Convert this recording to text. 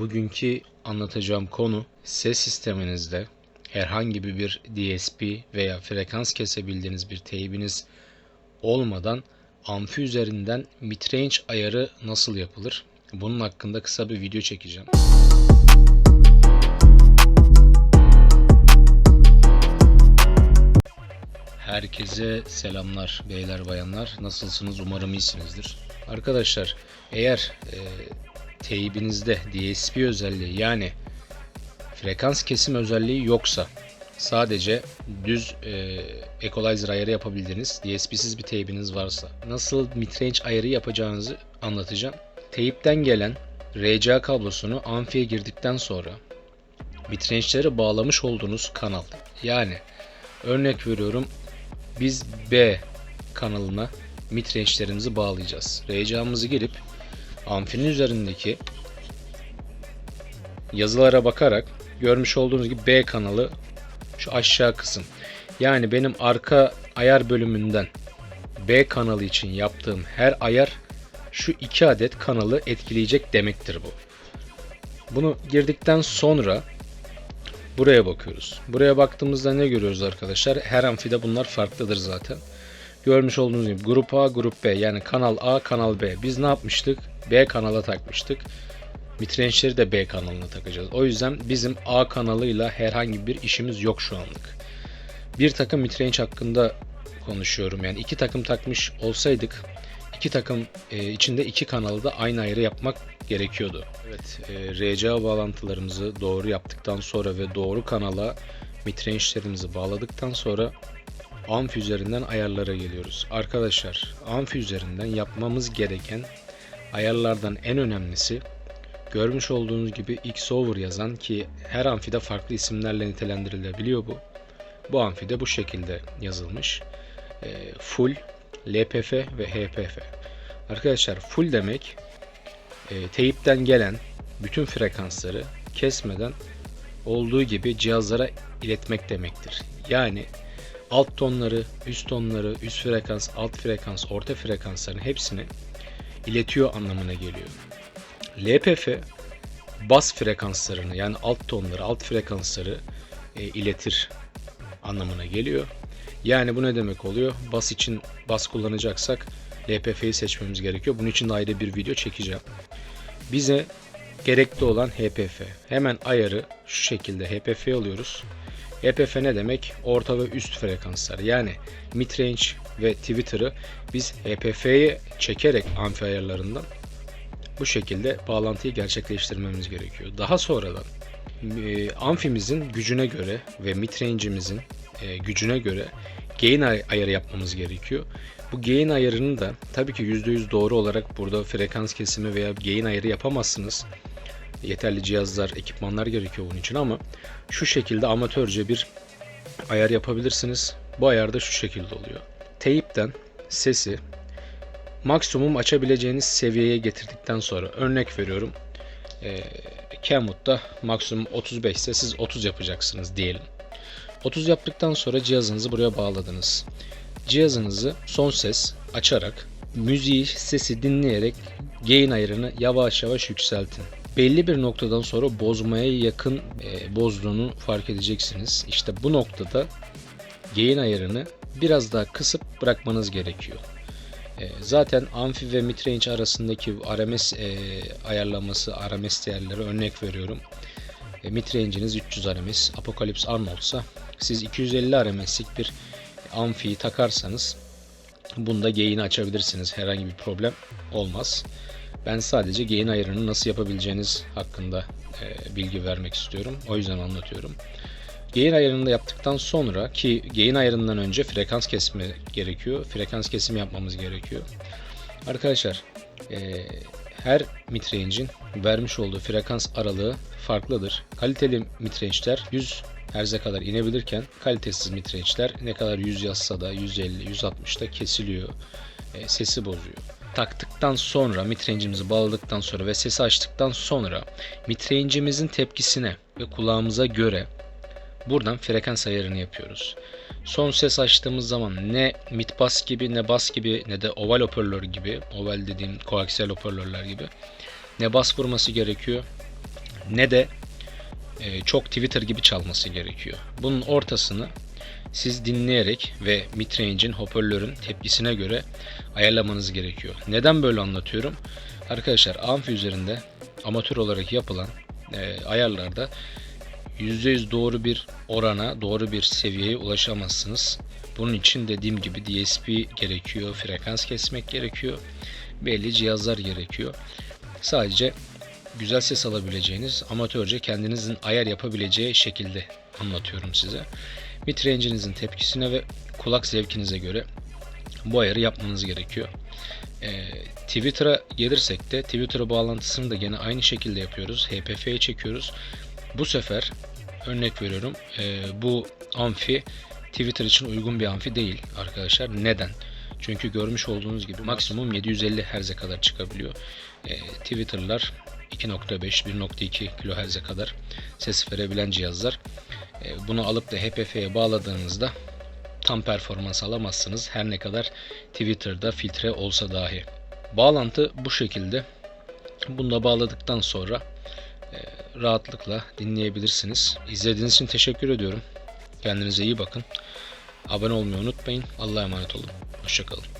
Bugünkü anlatacağım konu ses sisteminizde herhangi bir DSP veya frekans kesebildiğiniz bir teybiniz olmadan amfi üzerinden midrange ayarı nasıl yapılır? Bunun hakkında kısa bir video çekeceğim. Herkese selamlar beyler bayanlar. Nasılsınız? Umarım iyisinizdir. Arkadaşlar eğer e, teybinizde DSP özelliği yani frekans kesim özelliği yoksa sadece düz e, equalizer ayarı yapabildiğiniz DSP'siz bir teybiniz varsa nasıl midrange ayarı yapacağınızı anlatacağım. Teyipten gelen RCA kablosunu amfiye girdikten sonra midrange'leri bağlamış olduğunuz kanal yani örnek veriyorum biz B kanalına midrange'lerimizi bağlayacağız. RCA'mızı girip amfinin üzerindeki yazılara bakarak görmüş olduğunuz gibi B kanalı şu aşağı kısım. Yani benim arka ayar bölümünden B kanalı için yaptığım her ayar şu iki adet kanalı etkileyecek demektir bu. Bunu girdikten sonra buraya bakıyoruz. Buraya baktığımızda ne görüyoruz arkadaşlar? Her amfide bunlar farklıdır zaten. Görmüş olduğunuz gibi grup A, grup B yani kanal A, kanal B. Biz ne yapmıştık? B kanala takmıştık. Midrange'leri de B kanalına takacağız. O yüzden bizim A kanalıyla herhangi bir işimiz yok şu anlık. Bir takım midrange hakkında konuşuyorum. Yani iki takım takmış olsaydık iki takım e, içinde iki kanalı da aynı ayrı yapmak gerekiyordu. Evet, e, RCA bağlantılarımızı doğru yaptıktan sonra ve doğru kanala midrange'lerimizi bağladıktan sonra amfi üzerinden ayarlara geliyoruz. Arkadaşlar, amfi üzerinden yapmamız gereken ayarlardan en önemlisi görmüş olduğunuz gibi Xover yazan ki her amfide farklı isimlerle nitelendirilebiliyor bu. Bu amfide bu şekilde yazılmış. E, full, LPF ve HPF. Arkadaşlar full demek e, teyipten gelen bütün frekansları kesmeden olduğu gibi cihazlara iletmek demektir. Yani alt tonları, üst tonları, üst frekans, alt frekans, orta frekansların hepsini iletiyor anlamına geliyor. LPF bas frekanslarını yani alt tonları, alt frekansları e, iletir anlamına geliyor. Yani bu ne demek oluyor? Bas için bas kullanacaksak LPF'yi seçmemiz gerekiyor. Bunun için de ayrı bir video çekeceğim. Bize gerekli olan HPF. Hemen ayarı şu şekilde HPF alıyoruz. HPF ne demek? Orta ve üst frekanslar. Yani midrange ve Twitter'ı biz HPF'ye çekerek amfi ayarlarından bu şekilde bağlantıyı gerçekleştirmemiz gerekiyor. Daha sonradan e, amfimizin gücüne göre ve midrange'imizin e, gücüne göre gain ay- ayarı yapmamız gerekiyor. Bu gain ayarını da tabii ki %100 doğru olarak burada frekans kesimi veya gain ayarı yapamazsınız. Yeterli cihazlar, ekipmanlar gerekiyor bunun için ama şu şekilde amatörce bir ayar yapabilirsiniz. Bu ayar da şu şekilde oluyor. Teyipten sesi maksimum açabileceğiniz seviyeye getirdikten sonra örnek veriyorum. E, Kenwood'da maksimum 35 ise siz 30 yapacaksınız diyelim. 30 yaptıktan sonra cihazınızı buraya bağladınız. Cihazınızı son ses açarak müziği sesi dinleyerek gain ayarını yavaş yavaş yükseltin. Belli bir noktadan sonra bozmaya yakın e, bozduğunu fark edeceksiniz. İşte bu noktada gain ayarını biraz daha kısıp bırakmanız gerekiyor. E, zaten amfi ve midrange arasındaki RMS e, ayarlaması, RMS değerleri örnek veriyorum. E, midrange'iniz 300 RMS, Apocalypse Arnold'sa siz 250 RMS'lik bir amfiyi takarsanız bunda gain'i açabilirsiniz. Herhangi bir problem olmaz. Ben sadece gain ayarını nasıl yapabileceğiniz hakkında e, bilgi vermek istiyorum. O yüzden anlatıyorum. Gain ayarını da yaptıktan sonra ki gain ayarından önce frekans kesme gerekiyor. Frekans kesimi yapmamız gerekiyor. Arkadaşlar e, her midrange'in vermiş olduğu frekans aralığı farklıdır. Kaliteli midrange'ler 100 Hz'e kadar inebilirken kalitesiz midrange'ler ne kadar 100 yazsa da 150, 160 da kesiliyor. E, sesi bozuyor. Taktıktan sonra midrange'imizi bağladıktan sonra ve sesi açtıktan sonra midrange'imizin tepkisine ve kulağımıza göre buradan frekans ayarını yapıyoruz. Son ses açtığımız zaman ne mid bass gibi ne bas gibi ne de oval hoparlör gibi oval dediğim koaksiyel hoparlörler gibi ne bas vurması gerekiyor ne de e, çok Twitter gibi çalması gerekiyor. Bunun ortasını siz dinleyerek ve midrange'in hoparlörün tepkisine göre ayarlamanız gerekiyor. Neden böyle anlatıyorum? Arkadaşlar amfi üzerinde amatör olarak yapılan e, ayarlarda %100 doğru bir orana, doğru bir seviyeye ulaşamazsınız. Bunun için dediğim gibi DSP gerekiyor, frekans kesmek gerekiyor, belli cihazlar gerekiyor. Sadece güzel ses alabileceğiniz, amatörce kendinizin ayar yapabileceği şekilde anlatıyorum size. Midrange'inizin tepkisine ve kulak zevkinize göre bu ayarı yapmanız gerekiyor. Ee, Twitter'a gelirsek de Twitter bağlantısını da gene aynı şekilde yapıyoruz. HPF'ye çekiyoruz. Bu sefer örnek veriyorum e, bu amfi Twitter için uygun bir amfi değil arkadaşlar. Neden? Çünkü görmüş olduğunuz gibi maksimum 750 Hz'e kadar çıkabiliyor. E, Twitter'lar 2.5 1.2 kHz'e kadar ses verebilen cihazlar. E, bunu alıp da HPF'ye bağladığınızda tam performans alamazsınız. Her ne kadar Twitter'da filtre olsa dahi. Bağlantı bu şekilde. Bunu da bağladıktan sonra e, rahatlıkla dinleyebilirsiniz. İzlediğiniz için teşekkür ediyorum. Kendinize iyi bakın. Abone olmayı unutmayın. Allah'a emanet olun. Hoşçakalın.